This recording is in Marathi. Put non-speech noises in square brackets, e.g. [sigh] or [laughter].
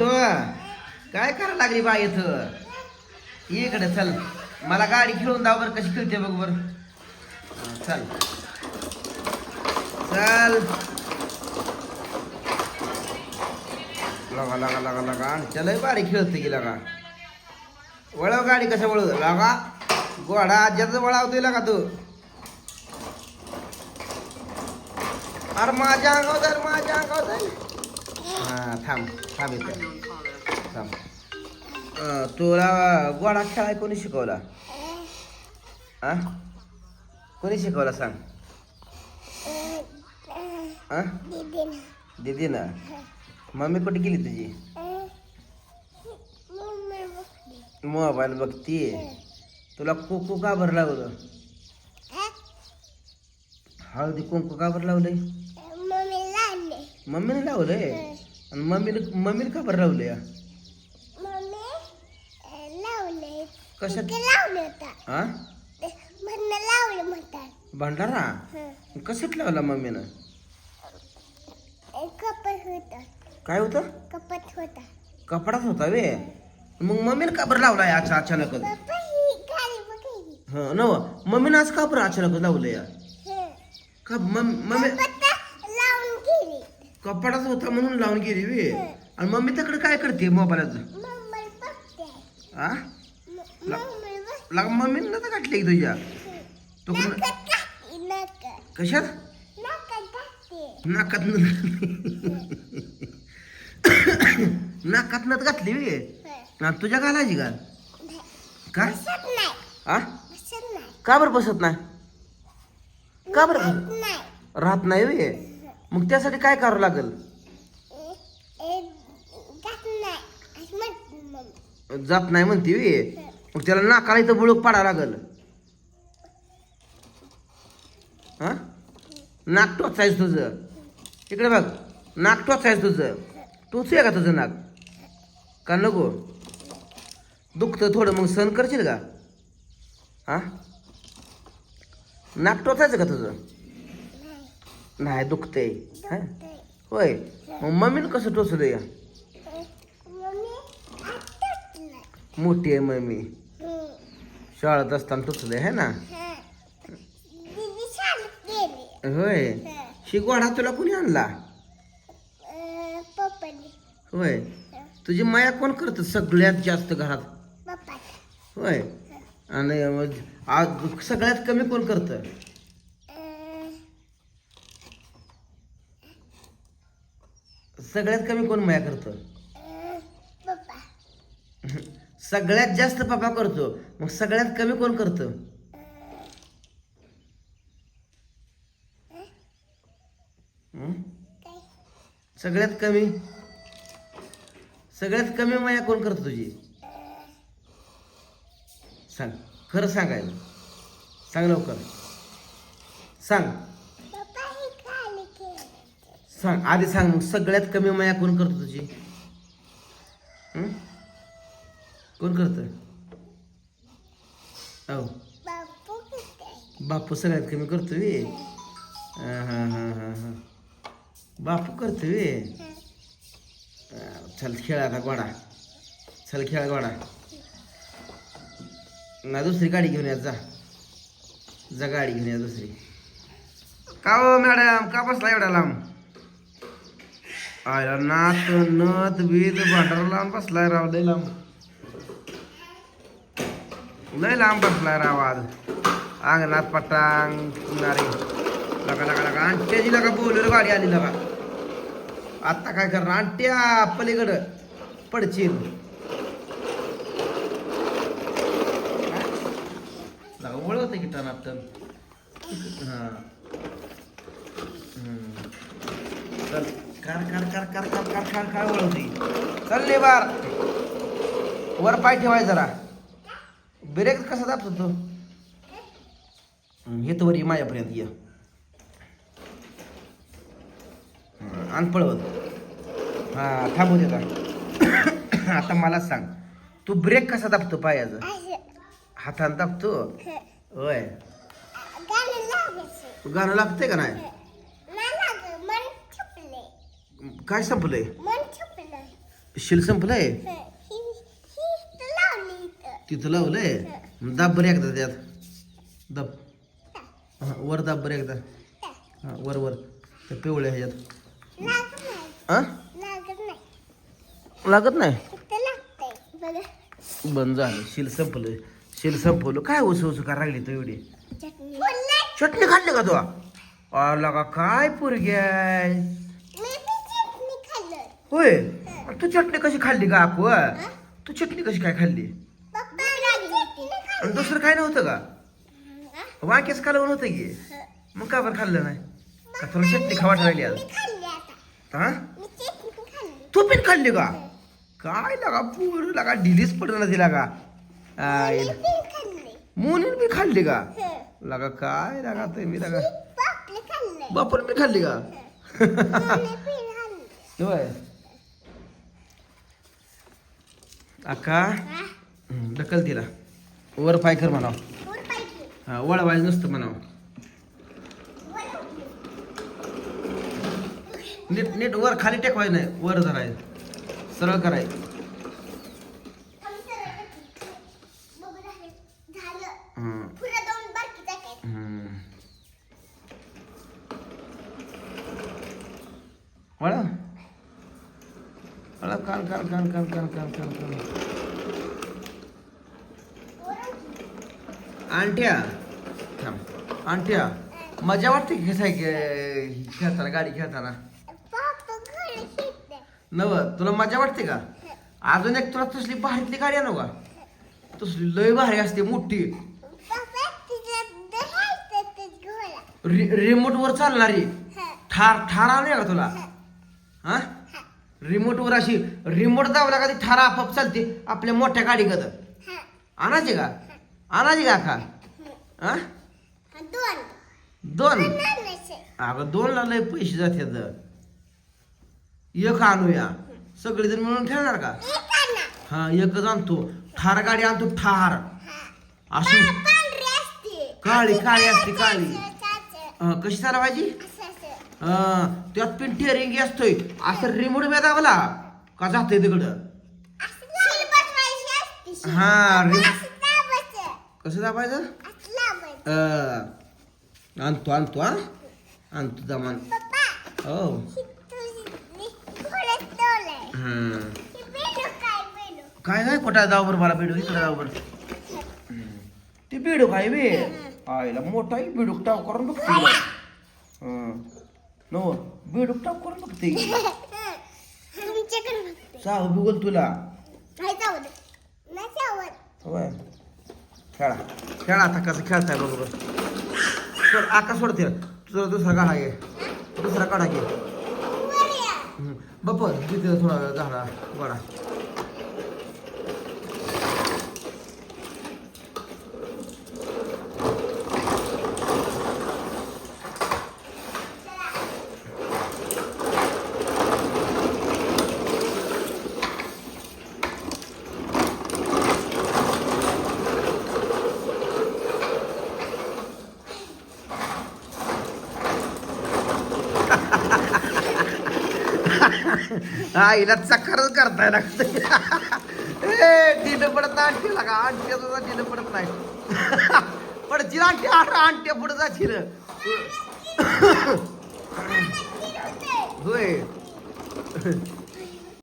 तो काय करायला लागली बा इथं? इकडे चल. मला गाडी खेळून दाव बरं कशी खेळते बघ बर. चल. चल. लगा लगा लगा लगा. चल बारी खेळते की लगा. वळव गाडी कसं वळव? लगा. गोडा आज्याच वळावतोय लगा तू. अरे माझ्या अंगावर माझ्या अंगावर हा थांब थांब इथं. थांब. अं, तुला गोडा खेळाय कोणी शिकवला? आ? कोणी शिकवला सांग? आ? दीदी ना मम्मी कुठे गेली तुझी? मोबाईल बघतीये तुला कुकू का बरं लावलं हळदी कुंकू का बरं लावलंय? मम्मीने लावलंय? आणि मम्मीने मम्मीने खबर लावलं या कशात हा भंडारा? कशात लावला मम्मीनं? काय होत? कपडाच होता वे मग मम्मीला काबर लावला आज अचानकच हा नव मम्मीनं आज काबर अचानकच लावलं या का मम्मी कपडाच होता म्हणून लावून गेली वे. आणि मम्मी तिकडे काय करते मोबाईलाचं हा मम्मी मम्मीनं तर काढले तुझ्या? तू कशात? नाकात [coughs] नाकात नत घातली वे. हं. तुझ्या घालायची का? का? नाही. का बरं बसत नाही? का बरं? राहत नाही वे. मग त्यासाठी काय करावं लागेल? जात नाही म्हणते वे. मग त्याला नाकाला इथं बुळूक पाडावं लागल. हा? नाक टोचायचं तुझं. इकडे बघ नाक टोचायचं तुझं. टोचूया का तुझं नाक? का नको? दुखतं थोडं मग सहन करशील का? हा? नाक टोचायचं का तुझं? नाही हा? दुखते होय. मग मम्मीनं कसं टोचलं या नाही. मोठी आहे मम्मी. शाळेत असताना टोचलंय है ना? होय. हं. शिगवाडा तुला कोणी आणला? होय. तुझी माया कोण करतं सगळ्यात जास्त घरात? होय. आणि आज सगळ्यात कमी कोण करतं अं, सगळ्यात कमी कोण माया करतं? सगळ्यात जास्त पप्पा करतो. मग सगळ्यात कमी कोण करतं? सगळ्यात कमी? सगळ्यात कमी माया कोण करतो तुझी? सांग. खरं सांगायला. सांग लवकर. सांग पप्पा हे खाली खेळायचे सांग आधी सांग मग सगळ्यात कमी माया कोण करतो तुझी? हं? कोण करत हो बापू किती बापू सगळ्यात कमी करतो वे हां हां हां हां हां. बापू करतो वे चल खेळ आता गोडा. चल खेळ गोडा. ना दुसरी गाडी घेऊन या जा. जा गाडी घेऊन या दुसरी. का हो मॅडम? का बसला एवढा लांब? आयला नात नथ बीत भांडार लांब बसलाय राव लय लांब. लय लांब बसलाय राव आज. अंगणात पटांग नारे लगा लगा लगा. आणट्याची लगा बोलर गाडी आली लगा. आता काय करणार? आणट्या पलीकडं पडशील ओळखत की टन. आपण हां चल. Car car car car car car car car वळवते. चल लेबार वर पाय ठेवाय जरा. ब्रेक कसा दाबतो तो? तर वरी माझ्यापर्यंत ये. आण पळवत. हा थांबू दे [coughs] आता. मला सांग तू ब्रेक कसा दाबतो पायाचा? हातानं दाबतो. होय. गाणं लागतंय. का नाही नाही लागत मन छुपले काय संपलंय? शिल संपलंय? तिथं लावलंय? दाब बरं एकदा त्यात. दाब. हा, वर दाब बरं एकदा. हा, वर वर. त्या पिवळ्या ह्याच्यात. लागत नाही. हा लागत नाही. बंद झालं. शिल संपलं शिल संपवलं. काय उस उस का राहिली तर एवढी? चटणी. खाल्ली का तू? आला का? काय पोरगी आहे मी बी चटणी खाल्लं होय? आणि तू चटणी कशी खाल्ली का आपू तू चटणी कशी काय खाल्ली? आणि दुसरं काय नव्हतं का वाक्याच कालवण होतं की? मग का बरं खाल्लं नाही? का तुला चटणी खावाट राहिली आज? हा? तू पण खाल्ली का काय लगा पूर लगा डिलीच पडलं तिला का आईला. मी पण खाल्ली का. लगा काय लगा ते मी लगा. बापर मी खाल्ली का [laughs] होय. अक्का? हं, ढकल तिला. वर पाय कर म्हणाव. हा वळवायचं नसतं म्हणाव. नीट नीट वर खाली टेकवायचं नाही वर धरायचं सरळ करायचं झालं हं, पुढे दोन बाकी टाकायचं हं. वळव वळव कान कान कान कान कान कान कान कान आंट्या थांब आंट्या मजा वाटते की खेळताना गाडी खेळताना? नव तुला मजा वाटते का? अजून एक तुला तसली भारीतली गाडी आणू का? तसली लय भारी असते मोठी. रिमोट वर चालणारी. ठार ठार आणूया का तुला? हा? रिमोट वर अशी रिमोट दाबला का ती ठार आपाप चालते आपल्या मोठ्या गाडी हं. आणायची का आणायची का का हा दोन. अगं दोन ला लय पैसे जातात एक आणूया सगळेजण मिळून खेळणार का. हा एकच आणतो ठार गाडी आणतो ठार. अशी. काळी- काळी असते, काळं कशी चालवायची त्यात पण टेअरिंग असतोय. असं रिमोट मी दाबला का जातोय तिकडं? हा कसं दाबायचं? आणतो आणतो हा. आणतो जमान. हो. काय काय? पोटा जाऊ बरं मला बेडू इकडे जाऊ बरं. ते बेडूक आहे बे? आईला मोठा बेडूक टाव करून बघ नो बेडूक टाव करून बघते. तुमच्याकडे बिगोल तुला. नाही चावत. नाही चावत. होय. खेळा. खेळा आता कसं खेळताय बरोबर सोड आका सोडते तुझा दुसरा गाडा घे. दुसरा काढा घे. बाप्पा तिथे थोडा वेळ गाडा गाडा हा हिला चक्करच करताय [laughs] ए ढिलं पडत नाही आणखी लागा आणखी सुद्धा ढिलं पडत नाही. [laughs] पडची आणखी आणखी पुढे जाशील. [laughs] होय.